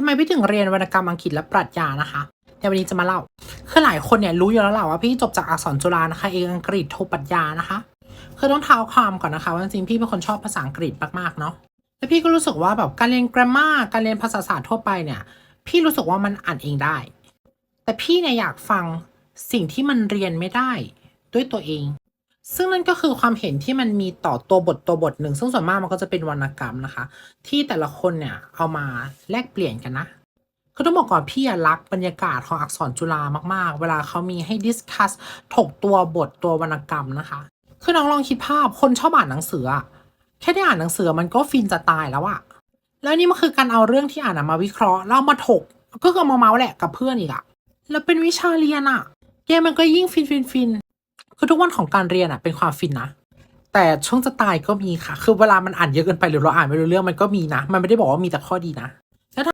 ทำไมพี่ถึงเรียนวรรณกรรมอังกฤษและปรัชญานะคะเดี๋ยววันนี้จะมาเล่า คือหลายคนเนี่ยรู้อยู่แล้วแหละว่าพี่จบจากอักษรจุฬานะคะเอกอังกฤษโทปรัชญานะคะ คือต้องเท้าความก่อนนะคะว่าจริงพี่เป็นคนชอบภาษาอังกฤษมากๆเนาะแล้วพี่ก็รู้สึกว่าแบบการเรียน grammar การเรียนภาษาศาสตร์ทั่วไปเนี่ย พี่รู้สึกว่ามันอ่านเองได้ แต่พี่เนี่ยอยากฟังสิ่งที่มันเรียนไม่ได้ด้วยตัวเอง ซึ่งนั่นก็คือความเห็นที่มันมีต่อตัวบทตัวบทหนึ่ง ซึ่งส่วนมากมันก็จะเป็นวรรณกรรมนะคะ ที่แต่ละคนเนี่ยเอามาแลกเปลี่ยนกันนะคือต้องบอกก่อนพี่รักบรรยากาศของอักษรจุฬามากๆ เวลาเขามีให้ดิสคัสถกตัวบทตัววรรณกรรมนะคะ คือน้องลองคิดภาพคนชอบอ่านหนังสือแค่ได้อ่านหนังสือมันก็ฟินจะตายแล้วอะแล้วนี่มันคือการเอาเรื่องที่อ่านมาวิเคราะห์แล้วเอามาถก ก็คือมาเมาส์แหละกับเพื่อนอีกอะแล้วเป็นวิชาเรียนอะเกมมันก็ยิ่งฟินฟินฟิน คือทุกวันของการเรียนอะเป็นความฟินนะ แต่ช่วงจะตายก็มีค่ะ คือเวลามันอ่านเยอะเกินไปหรือเราอ่านไม่รู้เรื่องมันก็มีนะ มันไม่ได้บอกว่ามีแต่ข้อดีนะ